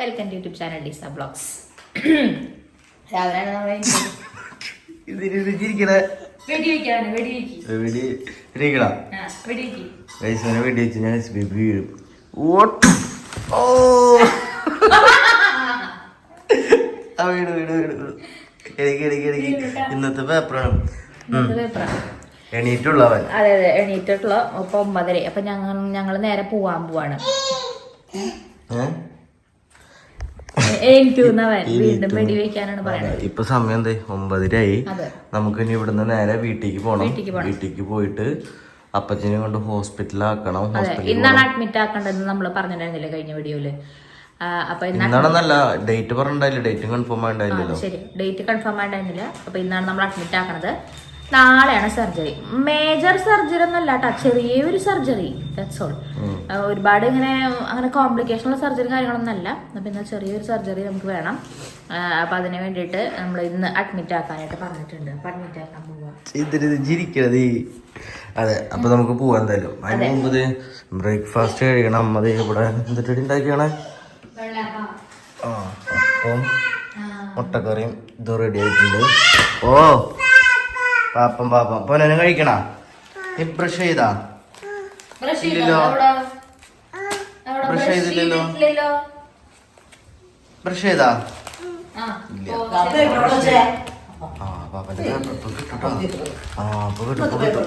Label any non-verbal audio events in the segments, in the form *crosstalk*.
Welcome to YouTube channel Disa blogs രാവിലെയാണ് നമ്മളെ *laughs* ആ ഞാൻ വീഴും. ഓട്ടും. ഓ. ആ ഇന്നത്തെ പേപ്പറാണ്. ഇന്നത്തെ പേപ്പറാണ്. എണീറ്റുള്ളവൻ. അതെ അതെ എണീറ്റിട്ടുള്ള ഇപ്പൊ ഒമ്പതര. അപ്പൊ ഞങ്ങൾ ഞങ്ങൾ നേരെ പോവാൻ പോവാണ്. ഏഹ് എണീറ്റുന്നവൻ വീണ്ടും പറയണത്. ഇപ്പൊ സമയം എന്തേ? ഒമ്പതരയായി. നമുക്ക് ഇനി ഇവിടുന്ന് നേരെ വീട്ടിലേക്ക് പോണം. വീട്ടിലേക്ക് പോയിട്ട് അപ്പച്ചനെ കൊണ്ട് ഹോസ്പിറ്റലാക്കണം ഇന്നാണ് അഡ്മിറ്റ് ആക്കേണ്ടതെന്ന് നമ്മൾ പറഞ്ഞിട്ടുണ്ടായിരുന്നില്ലേ കഴിഞ്ഞ വീഡിയോയിൽ? ഇന്നാണെന്നല്ല ഡേറ്റ് പറഞ്ഞിട്ടില്ല ഡേറ്റ് കൺഫേം ആയിട്ടില്ല ആയിട്ടില്ലല്ലോ ശരി. ഡേറ്റ് കൺഫേം ആയിട്ടില്ല അപ്പൊ ഇന്നാണ് നമ്മൾ അഡ്മിറ്റ് ആക്കണത്. നാളെയാണ് സർജറി. മേജർ സർജറി ഒന്നല്ല കേട്ടോ ചെറിയൊരു സർജറി ദാറ്റ്സ് ഓൾ ഒരുപാട് ഇങ്ങനെ അങ്ങനെ കോംപ്ലിക്കേഷൻ ഉള്ള സർജറി കാര്യങ്ങളൊന്നും അല്ല. അപ്പൊ ചെറിയൊരു സർജറി നമുക്ക് വേണം. അപ്പൊ അതിന് വേണ്ടിയിട്ട് നമ്മൾ ഇന്ന് അഡ്മിറ്റ് ആക്കാനായിട്ട് പറഞ്ഞിട്ടുണ്ട്. അപ്പൊ അഡ്മിറ്റ് ആക്കാൻ പോവാം. അതെ അപ്പൊ നമുക്ക് പോവാം എന്തായാലും. അതിന് മുമ്പ് ബ്രേക്ക്ഫാസ്റ്റ് കഴിക്കണം. അത് ഇവിടെ എന്തിട്ട് ഉണ്ടാക്കിയാണ്? ആ അപ്പം മുട്ടക്കറിയും ഇത് റെഡി ആയിട്ടുണ്ട്. ഓ പാപ്പം പാപ്പം. പൊന്നെ കഴിക്കണ? നീ ബ്രഷ് ചെയ്താ? ഇല്ലല്ലോ. ബ്രഷ് ചെയ്തില്ലല്ലോ. ബ്രഷ് ചെയ്താ? ആ പാപ്പന്റെ ആ ഇപ്പൊ കിട്ടും ഇപ്പൊ കിട്ടും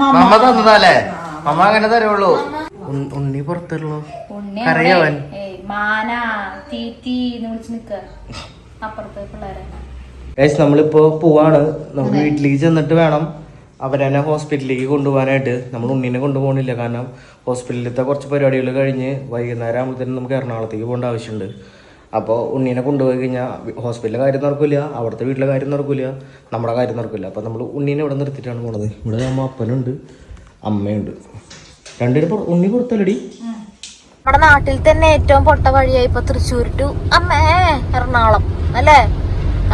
മമ്മ. തന്നതല്ലേ? മമ്മ അങ്ങനെ തരുള്ളൂ. ഉണ്ണി പുറത്തുള്ളൂ. അറിയാവൻ മാന തീറ്റി എന്ന് വിളിച്ച് നിക്ക. അപ്പുറത്തെ പിള്ളേരെ. ഗൈസ് നമ്മളിപ്പോ പോവാണ്. നമുക്ക് വീട്ടിലേക്ക് ചെന്നിട്ട് വേണം അവരെന്നെ ഹോസ്പിറ്റലിലേക്ക് കൊണ്ടുപോകാനായിട്ട്. നമ്മൾ ഉണ്ണിനെ കൊണ്ടുപോകണില്ല. കാരണം ഹോസ്പിറ്റലിലത്തെ കുറച്ച് പരിപാടികൾ കഴിഞ്ഞ് വൈകുന്നേരം ആകുമ്പോഴത്തേനും നമുക്ക് എറണാകുളത്തേക്ക് പോകേണ്ട ആവശ്യമുണ്ട്. അപ്പോൾ ഉണ്ണീനെ കൊണ്ടുപോയി കഴിഞ്ഞാൽ ഹോസ്പിറ്റലിലെ കാര്യം നടക്കില്ല അവിടുത്തെ വീട്ടിലെ കാര്യം നടക്കില്ല നമ്മുടെ കാര്യം നടക്കില്ല അപ്പോൾ നമ്മൾ ഉണ്ണീനെ ഇവിടെ നിർത്തിയിട്ടാണ് പോണത്. ഇവിടെ നമ്മൾ അപ്പനുണ്ട് അമ്മയുണ്ട്. രണ്ടുപേരും ഉണ്ണി പുറത്തല്ലടി നമ്മുടെ നാട്ടിൽ തന്നെ ഏറ്റവും പൊട്ട വഴിയായി ഇപ്പൊ തൃശ്ശൂർ ടു അമ്മേ എറണാകുളം അല്ലേ?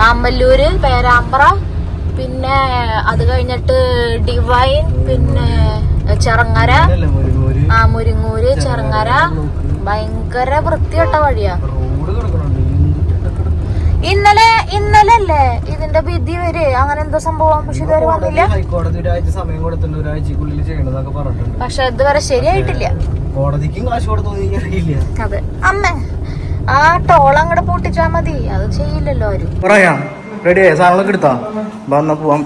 ആമ്പല്ലൂര് പേരാമ്പ്ര പിന്നെ അത് കഴിഞ്ഞിട്ട് ഡിവൈൻ പിന്നെ ചെറങ്ങര ആ മുരിങ്ങൂര് ചെറങ്ങര. ഭയങ്കര വൃത്തികെട്ട വഴിയാ. ഇന്നലെ ഇന്നലെ അല്ലേ ഇതിന്റെ വിധി വരെ? അങ്ങനെ എന്തോ സംഭവം? പക്ഷെ ഇതുവരെ വന്നില്ല. പക്ഷെ ഇതുവരെ ശരിയായിട്ടില്ല. കോടതിക്കും കാശ് കൊടുത്തു അതെ. അമ്മ. ആ ടോളം കൂടെ പൊട്ടിച്ചാ മതി. അത് ചെയ്യില്ലല്ലോ ആരും. പറയാ. റെഡി ആയി? സാധനങ്ങളൊക്കെ എടുത്താ? വന്നാ പോവാം.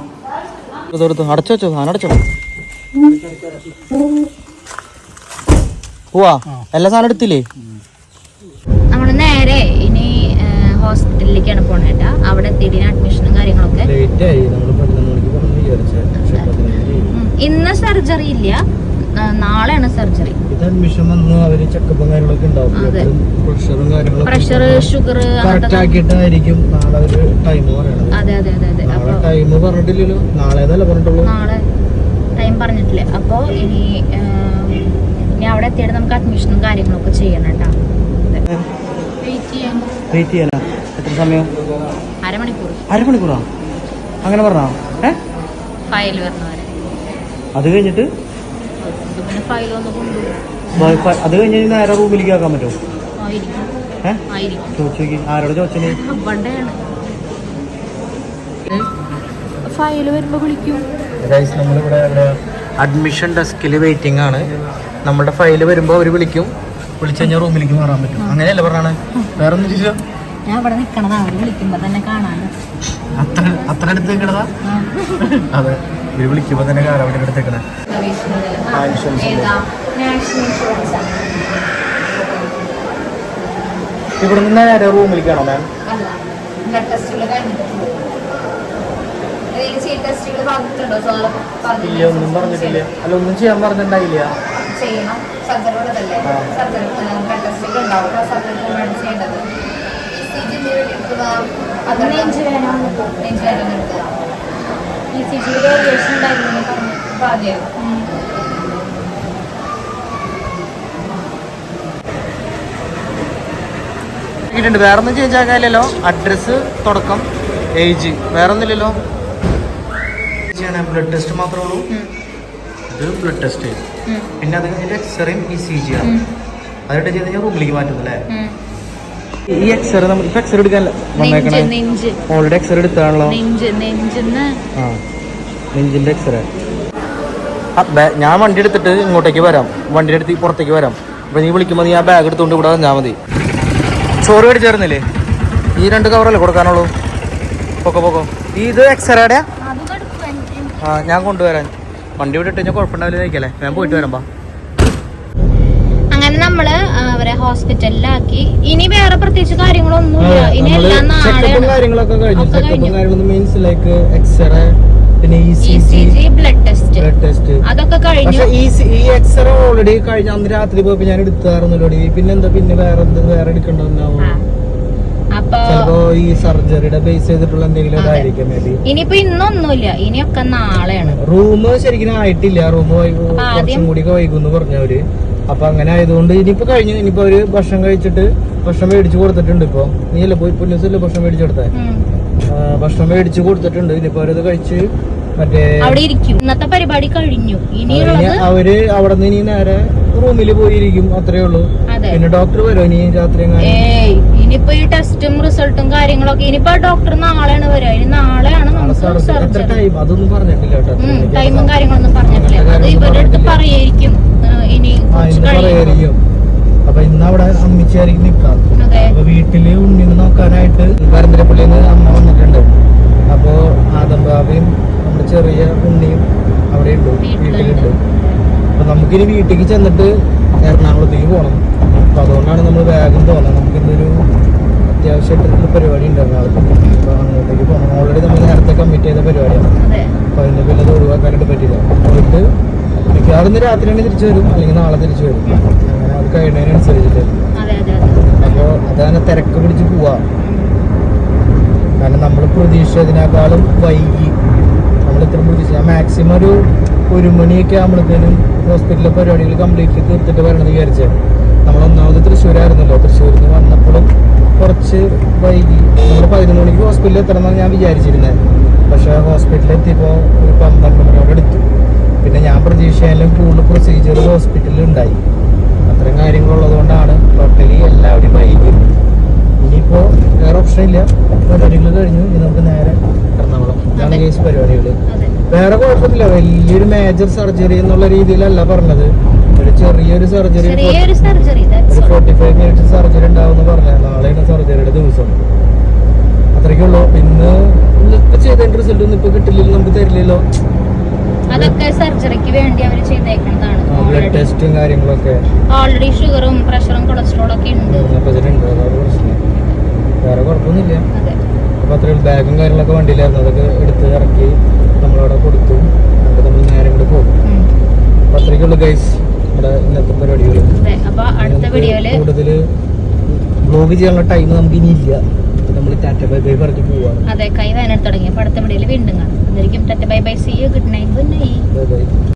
അടച്ചു വെച്ചോ സാധനം അടച്ചോ പോവാ. എല്ലാ സാധനം എടുത്തില്ലേ? നമ്മൾ നേരെ ഇനി ഹോസ്പിറ്റലിലേക്കാണ് പോണേട്ടാ അവിടെ എത്തിയിട്ട് അഡ്മിഷനും കാര്യങ്ങളൊക്കെ. ഇന്ന് സർജറി ഇല്ല. നാളെയാണ് സർജറി. പ്രഷർ ഷുഗർ അതെ. അതെ അതെ അതെ നാളെ ടൈം പറഞ്ഞിട്ടില്ല. അപ്പോൾ ഇനി ഇനി അവിടെ എത്തിയിട്ട് നമുക്ക് അഡ്മിഷനും കാര്യങ്ങളൊക്കെ ചെയ്യണം കേട്ടോ. വെയിറ്റ് ചെയ്യാൻ വെയിറ്റ് ചെയ്യാനാ എത്ര സമയം? അരമണിക്കൂർ. അരമണിക്കൂറാ? അങ്ങനെ പറഞ്ഞോ? ഏ? ഫയൽ വരണവരെ. അത് കഴിഞ്ഞിട്ട് കൊണ്ടുപോകും വൈഫൈ- അത് കഴിഞ്ഞ് നേരെ റൂമിലേക്ക് ആക്കാൻ പറ്റുമോ ആയിരിക്കും ഏ? ആയിരിക്കും. ചോദിച്ചു ആരോട് ഫയൽ വരുമ്പോൾ വിളിക്കും. നമ്മളിവിടെ അഡ്മിഷൻ ഡെസ്കിൽ വെയിറ്റിംഗ് ആണ്. നമ്മുടെ ഫയൽ വരുമ്പോൾ അവർ വിളിക്കും. വിളിച്ചു കഴിഞ്ഞാൽ റൂമിലേക്ക് മാറാൻ പറ്റും. അങ്ങനെയല്ലേ പറഞ്ഞാണ്? വേറെ ഒന്നും ഞാൻ ഇവിടെ നിക്കണതാ അവർ വിളിക്കുമ്പോ തന്നെ കാണാലോ അത്ര അത്ര അടുത്ത് നിൽക്കണതാ അതെ ഇവർ വിളിക്കുമ്പോൾ തന്നെ കാണാൻ അവിടെ അടുത്ത് നിൽക്കണേ ഇവിടെ നിന്ന് നേരെ റൂമിലേക്കാണോ മാം ഇല്ല ഒന്നും പറഞ്ഞിട്ടില്ല. അല്ല ഒന്നും ചെയ്യാൻ പറഞ്ഞിട്ടുണ്ടായില്ല. ചെയ്യണം. സർജറി ഉള്ളതല്ലേ? സർജറി ബ്ലഡ് ടെസ്റ്റുകൾ ഉണ്ടാവും. സർജറി ചെയ്യേണ്ടത്. ഇ സി ജി വേരിയേഷൻ ഉണ്ടായിരുന്നു പറഞ്ഞു. പറഞ്ഞു ഇട്ടുണ്ട് വേറെ ഒന്നും ചേഞ്ച് ആക്കാനില്ലല്ലോ. അഡ്രസ്സ് തുടക്കം ഏജ് വേറെ ഒന്നുമില്ലല്ലോ ബ്ലഡ് ടെസ്റ്റ് മാത്രമേ ഉള്ളൂ. ഇത് ബ്ലഡ് ടെസ്റ്റ് പിന്നെ അത് കഴിഞ്ഞിട്ട് എക്സ്റേയും ഇ സി ജി ആണ്. അതിട്ട് ചെയ്ത് കഴിഞ്ഞാൽ റൂമിലേക്ക് മാറ്റുന്നു അല്ലേ? ഉം. ഈ എക്സ്റേ നമ്മൾ ഇപ്പൊ എക്സ്റേ എടുക്കാൻ വന്നേക്കണേ. ഓൾറെഡി എക്സ്റേ എടുത്താണല്ലോ നെഞ്ചിന്റെ എക്സറേ ഞാൻ വണ്ടി എടുത്തിട്ട് ഇങ്ങോട്ടേക്ക് വരാം. വണ്ടി എടുത്ത് പുറത്തേക്ക് വരാം. അപ്പൊ നീ വിളിക്കുമ്പോൾ നീ ആ ബാഗ് എടുത്തുകൊണ്ട് ഇവിടെ വന്നാൽ മതി. ചോറ് മേടിച്ചായിരുന്നില്ലേ? ഈ രണ്ട് കവറല്ലേ കൊടുക്കാനുള്ളൂ? പൊക്കോ പൊക്കോ. ഇത് എക്സറേടെ ആ ഞാൻ കൊണ്ടുവരാൻ വണ്ടി ഇവിടെ ഇട്ട് കഴിഞ്ഞാൽ കുഴപ്പമുണ്ടാവില്ല ഞാൻ പോയിട്ട് വരാം അങ്ങനെ നമ്മൾ അവരെ ഹോസ്പിറ്റലിലാക്കി. ഇനി വേറെ പ്രത്യേകിച്ച് കാര്യങ്ങളൊന്നുമില്ല. ഇനി എല്ലാം നാളെ പിന്നെ ബ്ലഡ് ടെസ്റ്റ് ബ്ലഡ് ടെസ്റ്റ് അതൊക്കെ കഴിഞ്ഞു. ഈ സി- എക്സ്റേ ഓൾറെഡി കഴിഞ്ഞ അന്ന് രാത്രി പോയപ്പോ ഞാൻ പിന്നെ എന്താ പിന്നെ വേറെ എന്ത് വേറെ. ചിലപ്പോ ഈ സർജറിയുടെ ബേസ് ചെയ്തിട്ടുള്ള എന്തെങ്കിലും. ഇതായിരിക്കും ഇനിയിപ്പോ ഇന്നൊന്നുമില്ല. ഇനിയൊക്കെ നാളെയാണ്. റൂം ശരിക്കും ആയിട്ടില്ല. റൂം ആദ്യം- കൂടി വൈകുന്നു പറഞ്ഞവര് അപ്പൊ അങ്ങനെ ആയതുകൊണ്ട് ഇനിയിപ്പോ കഴിഞ്ഞു ഇനിയിപ്പോ അവർ ഭക്ഷണം കഴിച്ചിട്ട് ഭക്ഷണം മേടിച്ചു കൊടുത്തിട്ടുണ്ട് ഇപ്പൊ. നീയല്ലേ പോയി പുന്നൂസല്ലേ ഭക്ഷണം മേടിച്ചു കൊടുത്തേ? ഭക്ഷണം മേടിച്ചു കൊടുത്തിട്ടുണ്ട്. ഇനിയിപ്പോ അവരത് കഴിച്ച് മറ്റേ അവിടെ ഇരിക്കും. ഇന്നത്തെ പരിപാടി കഴിഞ്ഞു. ഇനി ഇനിയുള്ളത് അവർ അവിടെ നിന്ന് ഇനി നേരെ റൂമിൽ പോയിരിക്കും അത്രേ ഉള്ളൂ. പിന്നെ ഡോക്ടർ വരും ഇനി രാത്രി ഇനിയിപ്പോ ഈ ടെസ്റ്റും റിസൾട്ടും കാര്യങ്ങളൊക്കെ ഇനിയിപ്പോ ഡോക്ടർ നാളെയാണ് വരിക. ഇനി നാളെയാണ് നമുക്ക് അതൊന്നും പറഞ്ഞിട്ടില്ല ടൈമും കാര്യങ്ങളൊന്നും പറഞ്ഞിട്ടില്ല. അത് ഇവരുടെ അടുത്ത് പറയായിരിക്കും. ഇനി അപ്പൊ ഇന്ന് അവിടെ അമ്മിച്ചായിരിക്കും അതെ. അപ്പൊ വീട്ടിൽ ഉണ്ണിനെ നോക്കാനായിട്ട് പരമ്പരപ്പള്ളിയിൽ നിന്ന് അമ്മ വന്നിട്ടുണ്ട്. അപ്പോ ആദം ബാബയും നമ്മുടെ ചെറിയ ഉണ്ണിയും അവിടെ ഉണ്ട്. വീട്ടിലുണ്ട്. അപ്പൊ നമുക്കിനി വീട്ടിലേക്ക് ചെന്നിട്ട് എറണാകുളത്തേക്ക് പോകണം അപ്പൊ അതുകൊണ്ടാണ് നമ്മൾ വേഗം തോന്നുന്നത് നമുക്കിന്നൊരു അത്യാവശ്യമായിട്ടുള്ള പരിപാടി ഉണ്ട്. എറണാകുളത്ത് അപ്പൊ അങ്ങോട്ടേക്ക് പോകണം ഓൾറെഡി നമ്മൾ നേരത്തെ കമ്മിറ്റ് ചെയ്ത പരിപാടിയാണ് അതെ അപ്പൊ അതിന്റെ പേരിൽ അത് ഒഴിവാക്കാനായിട്ട് പറ്റില്ല പോയിട്ട് ഇന്ന് രാത്രി തന്നെ തിരിച്ചു വരും. അല്ലെങ്കിൽ നാളെ തിരിച്ചു വരും. അങ്ങനെ അത് കഴിയുന്നതിനനുസരിച്ചിട്ട്. അപ്പോൾ അതങ്ങനെ തിരക്ക് പിടിച്ച് പോവാ. കാരണം നമ്മൾ പ്രതീക്ഷിച്ചതിനേക്കാളും വൈകി. നമ്മൾ ഇത്ര പ്രതീക്ഷിച്ച. ഞാൻ മാക്സിമം ഒരു ഒരു മണിയൊക്കെ ആകുമ്പോഴത്തേനും ഹോസ്പിറ്റലിലെ പരിപാടികൾ കംപ്ലീറ്റ്ലി തീർത്തിട്ട് വരണമെന്ന് വിചാരിച്ചത് നമ്മൾ ഒന്നാമത് തൃശ്ശൂരായിരുന്നല്ലോ. തൃശ്ശൂരിൽ നിന്ന് വന്നപ്പോഴും കുറച്ച് വൈകി. നമ്മൾ പതിനൊന്ന് മണിക്ക് ഹോസ്പിറ്റലിൽ എത്തണം എന്നാണ് ഞാൻ വിചാരിച്ചിരുന്നത് പക്ഷേ ഹോസ്പിറ്റലിൽ എത്തിയപ്പോൾ ഒരു പന്ത്രണ്ട് മണിയോടെ പ്രതീക്ഷയിലും കൂടുതൽ പ്രൊസീജിയർ ഹോസ്പിറ്റലിൽ ഉണ്ടായി. അത്തരം കാര്യങ്ങളുള്ളത് കൊണ്ടാണ് ടോട്ടലി എല്ലാവരും വൈകി ഇനിയിപ്പോ വേറെ ഓപ്ഷൻ ഇല്ല. പരിപാടികൾ കഴിഞ്ഞു. ഇനി നമുക്ക് നേരെ എറണാകുളം. ഇതാണ്. കേസ് പരിപാടികൾ വേറെ കുഴപ്പമില്ല വലിയൊരു മേജർ സർജറി എന്നുള്ള രീതിയിലല്ല പറഞ്ഞത്. ഒരു ചെറിയൊരു സർജറി ചെറിയൊരു സർജറി ഒരു ഫോർട്ടി ഫൈവ് മിനിറ്റ് സർജറി ഉണ്ടാവും പറഞ്ഞ നാളെയാണ് സർജറിയുടെ ദിവസം. അത്രയ്ക്കുള്ളൂ. പിന്നെ ഇപ്പൊ ചെയ്തതിന്റെ റിസൾട്ട് ഒന്നും ഇപ്പൊ കിട്ടില്ലല്ലോ നമുക്ക് തരില്ലല്ലോ. അതൊക്കെ സർജറിക്ക് വേണ്ടി അവർ ചെയ്തേക്കുന്നതാണ്. ബ്ലഡ് ടെസ്റ്റും കാര്യങ്ങളൊക്കെ. ഓൾറെഡി ഷുഗറും പ്രഷറും കൊളസ്ട്രോളും ഒക്കെ ഉണ്ട്. അപ്പൊ വേറെ കുഴപ്പമൊന്നുമില്ല. അപ്പൊ അത്രയും ബാഗും കാര്യങ്ങളൊക്കെ വണ്ടിയിലായിരുന്നു. അതൊക്കെ എടുത്ത് ഇറക്കി നമ്മളവിടെ കൊടുത്തു. എന്നിട്ട് നമ്മൾ നേരെ ഇങ്ങോട്ട് പോകും. അപ്പൊ അത്രയ്ക്കുള്ളൂ ഗൈസ് നമ്മുടെ ഇന്നത്തെ പരിപാടികൾ കൂടുതൽ ബ്ലോഗ് ചെയ്യാനുള്ള ടൈം നമുക്ക് ഇനി ഇല്ല. നമ്മൾ ടാറ്റ ബൈ ബൈ പറഞ്ഞു പോവാണ്. അതെ കൈ വേനൽ തുടങ്ങി അപ്പൊ അടുത്ത വീഡിയോയിൽ വീണ്ടും കാണാം. അതായിരിക്കും bye bye. See you good night good night